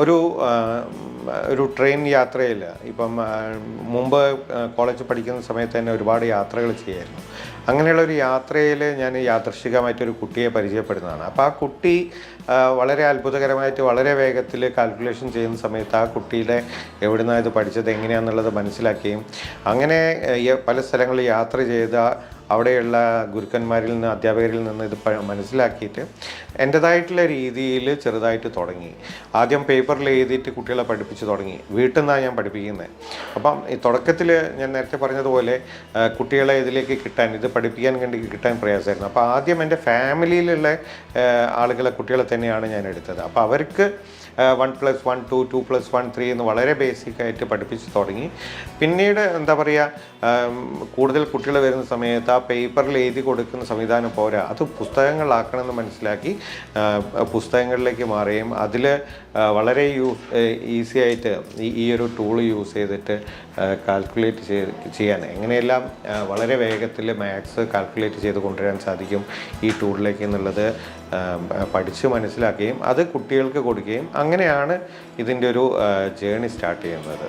ഒരു ഒരു ട്രെയിൻ യാത്രയിൽ ഇപ്പം മുമ്പ് കോളേജ് പഠിക്കുന്ന സമയത്ത് തന്നെ ഒരുപാട് യാത്രകൾ ചെയ്യായിരുന്നു. അങ്ങനെയുള്ള ഒരു യാത്രയിൽ ഞാൻ യാദർശികമായിട്ടൊരു കുട്ടിയെ പരിചയപ്പെടുന്നതാണ്. അപ്പോൾ ആ കുട്ടി വളരെ അത്ഭുതകരമായിട്ട് വളരെ വേഗത്തിൽ കാൽക്കുലേഷൻ ചെയ്യുന്ന സമയത്ത് ആ കുട്ടിയുടെ എവിടുന്നാണ് ഇത് പഠിച്ചത് എങ്ങനെയാണെന്നുള്ളത് മനസ്സിലാക്കുകയും അങ്ങനെ പല സ്ഥലങ്ങളിൽ യാത്ര ചെയ്ത അവിടെയുള്ള ഗുരുക്കന്മാരിൽ നിന്ന് അധ്യാപകരിൽ നിന്ന് ഇത് മനസ്സിലാക്കിയിട്ട് എന്റെതായിട്ടുള്ള രീതിയിൽ ചെറുതായിട്ട് തുടങ്ങി. ആദ്യം പേപ്പറിൽ എഴുതിയിട്ട് കുട്ടികളെ പഠിപ്പിച്ച് തുടങ്ങി. വീട്ടിൽ നിന്നാണ് ഞാൻ പഠിപ്പിക്കുന്നത് അപ്പം ഈ തുടക്കത്തിൽ ഞാൻ നേരത്തെ പറഞ്ഞതുപോലെ കുട്ടികളെ ഇതിലേക്ക് കിട്ടാൻ ഇത് പഠിപ്പിക്കാൻ കണ്ടി കിട്ടാൻ പ്രയാസമായിരുന്നു. അപ്പോൾ ആദ്യം എന്റെ ഫാമിലിയിലുള്ള ആളുകളെ കുട്ടികളെ തന്നെയാണ് ഞാൻ എടുത്തത്. അപ്പോൾ അവർക്ക് one plus one two two plus one three എന്ന് വളരെ ബേസിക് ആയിട്ട് പഠിപ്പിച്ച് തുടങ്ങി. പിന്നീട് എന്താ പറയുക കൂടുതൽ കുട്ടികൾ വരുന്ന സമയത്ത് ആ പേപ്പറിൽ എഴുതി കൊടുക്കുന്ന സംവിധാനം പോരാ. അത് പുസ്തകങ്ങളാക്കണമെന്ന് മനസ്സിലാക്കി പുസ്തകങ്ങളിലേക്ക് മാറുകയും അതിൽ വളരെ യൂ ഈസി ആയിട്ട് ഈ ഒരു ടൂൾ യൂസ് ചെയ്തിട്ട് കാൽക്കുലേറ്റ് ചെയ്യാൻ. എങ്ങനെയെല്ലാം വളരെ വേഗത്തിൽ മാത്സ് കാൽക്കുലേറ്റ് ചെയ്ത് കൊണ്ടുവരാൻ സാധിക്കും ഈ ടൂളിലേക്ക് എന്നുള്ളത് പഠിച്ച് മനസ്സിലാക്കുകയും അത് കുട്ടികൾക്ക് കൊടുക്കുകയും അങ്ങനെയാണ് ഇതിന്റെ ഒരു ജേണി സ്റ്റാർട്ട് ചെയ്യുന്നത്.